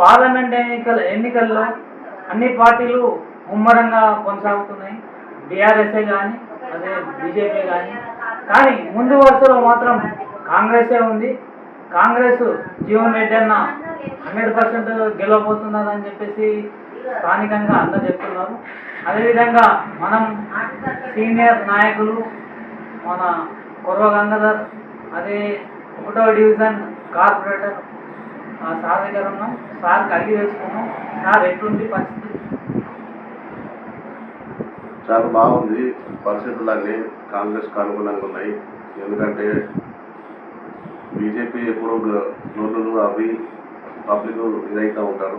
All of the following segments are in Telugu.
పార్లమెంట్ ఎన్నికల ఎన్నికల్లో అన్ని పార్టీలు ముమ్మరంగా కొనసాగుతున్నాయి. బీఆర్ఎస్ఏ కానీ అదే బీజేపీ కానీ కానీ ముందు వరుసలో మాత్రం కాంగ్రెసే ఉంది. కాంగ్రెస్ జీవన్ రెడ్డి అన్న హండ్రెడ్ పర్సెంట్ గెలవబోతున్నదని చెప్పేసి స్థానికంగా అందరు చెప్తున్నారు. అదేవిధంగా మనం సీనియర్ నాయకులు మన కుర్వ గంగాధర్ అదే ఒకటో డివిజన్ కార్పొరేటర్ ఆ సార్ దగ్గర ఉన్నాం. సార్కి అడిగి తెలుసుకున్నాం సార్ ఎట్లుంది పరిస్థితి? చాలా బాగుంది. పరిస్థితులన్నీ కాంగ్రెస్కి అనుగుణంగా ఉన్నాయి. ఎందుకంటే బీజేపీ ఎప్పుడు నోట్లు అవి పబ్లిక్ ఇదైతే ఉంటారు.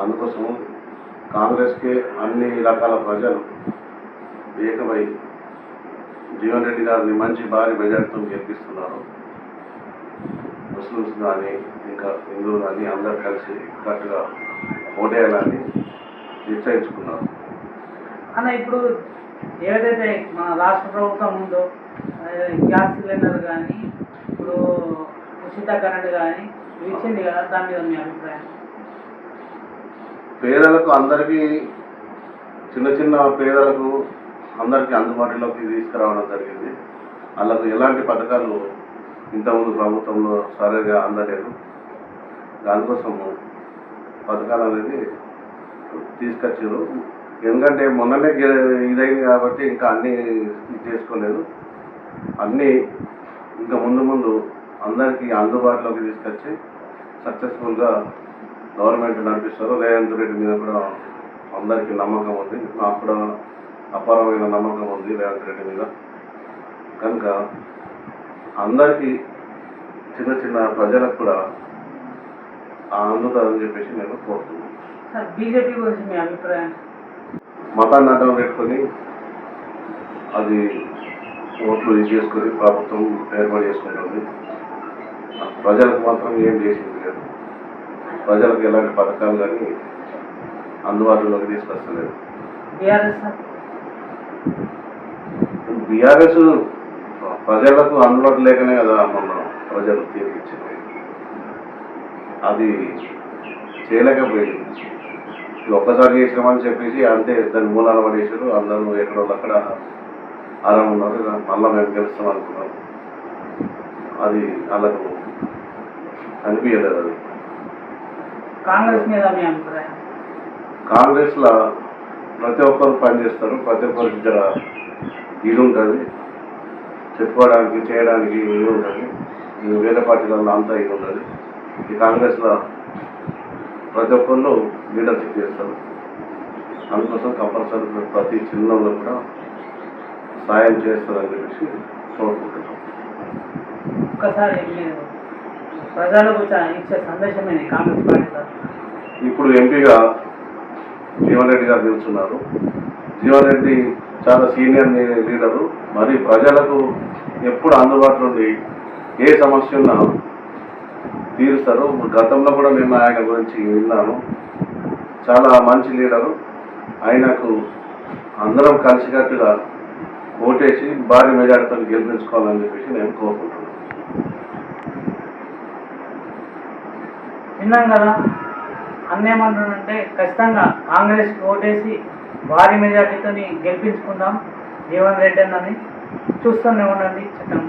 అందుకోసం కాంగ్రెస్కి అన్ని రకాల ప్రజలు ఏకమై జీవన్ రెడ్డి గారిని మంచి భారీ మెజార్టీతో గెలిపిస్తున్నారు. ముస్లిమ్స్ కానీ ఇంకా హిందువులు కానీ అందరు కలిసి కరెక్ట్గా ఓటేయాలని నిశ్చయించుకున్నారు. అన్న ఇప్పుడు ఏదైతే మన రాష్ట్ర ప్రభుత్వం ఉందో గ్యాస్ సిలిండర్ కానీ ఇప్పుడు ఉచిత కరెంట్ కానీ ఇచ్చింది కదా దాని మీద మీ అభిప్రాయం? పేదలకు అందరికీ చిన్న చిన్న పేదలకు అందరికీ అందుబాటులోకి తీసుకురావడం జరిగింది. వాళ్ళకు ఎలాంటి పథకాలు ఇంతకుముందు ప్రభుత్వంలో సరిగా అందలేదు. దానికోసము పథకాలు అనేది తీసుకొచ్చారు. ఎందుకంటే మొన్ననే ఇదైంది కాబట్టి ఇంకా అన్నీ చేసుకోలేదు. అన్నీ ఇంకా ముందు ముందు అందరికీ అందుబాటులోకి తీసుకొచ్చి సక్సెస్ఫుల్గా గవర్నమెంట్ నడిపిస్తారు. రేవంత్ రెడ్డి మీద కూడా అందరికీ నమ్మకం ఉంది. నాకు కూడా అపారమైన నమ్మకం ఉంది రేవంత్ రెడ్డి మీద. కనుక అందరికీ చిన్న చిన్న ప్రజలకు కూడా అందుతుందని చెప్పేసి నేను కోరుతున్నాను. బీజేపీ గురించి మీ అభిప్రాయం? మతాన్ని అడ్డం పెట్టుకొని అది ఓట్లు ఇది చేసుకొని ప్రభుత్వం ఏర్పాటు చేసుకుంటుంది. ప్రజలకు మాత్రం ఏం చేసింది లేదు. ప్రజలకు ఎలాంటి పథకాలు కానీ అందుబాటులోకి తీసుకొస్తలేదు. బీఆర్ఎస్ ప్రజలకు అందుబాటు లేకనే కదా మొన్న ప్రజలు తీర్పిచ్చింది అది చేయలేకపోయింది ఇది ఒక్కసారి చేసినామని చెప్పేసి అంతే దాని మూలాలు పడేసారు అందరూ ఎక్కడో అక్కడ ఆరాం ఉన్నారు. మళ్ళా మేము గెలుస్తాం అనుకున్నాం. అది వాళ్ళకు అనిపించలేదు అది. కాంగ్రెస్ మీద కాంగ్రెస్లో ప్రతి ఒక్కరు పనిచేస్తారు. ప్రతి ఒక్కరికి జర ఇది ఉంటుంది. చెప్పుకోవడానికి చేయడానికి ఇది ఉంటుంది. ఈ వేరే పార్టీలలో అంతా ఇది ఉంటుంది. ఈ కాంగ్రెస్లో ప్రతి ఒక్కళ్ళు లీడర్షిప్ చేస్తారు. అందుకోసం కంపల్సరీ ప్రతి చిన్నలో కూడా సాయం చేస్తారని చెప్పేసి కోరుకుంటున్నాం. ఒక్కసారి మీరు ప్రజలకు చ- ఇచ్చే సందేశమే కాంగ్రెస్ పార్టీ ఇప్పుడు ఎంపీగా జీవన్ రెడ్డి గారు నిలుచున్నారు. జీవన్ రెడ్డి చాలా సీనియర్ లీడరు. మరి ప్రజలకు ఎప్పుడు అందుబాటులో ఉండి ఏ సమస్య ఉన్నా తీరుస్తారు గతంలో కూడా నేను ఆయన గురించి విన్నాము. చాలా మంచి లీడరు. ఆయనకు అందరం కలిసికట్టుగా ఓటేసి భారీ మెజార్టీతో గెలిపించుకోవాలని చెప్పేసి నేను కోరుకుంటున్నాను. విన్నాం కదా? అన్నేమంటానంటే ఖచ్చితంగా కాంగ్రెస్కి ఓటేసి భారీ మెజార్టీతో గెలిపించుకుందాం. జీవన్ రెడ్డి అన్నని చూస్తూనే ఉండండి. చట్టం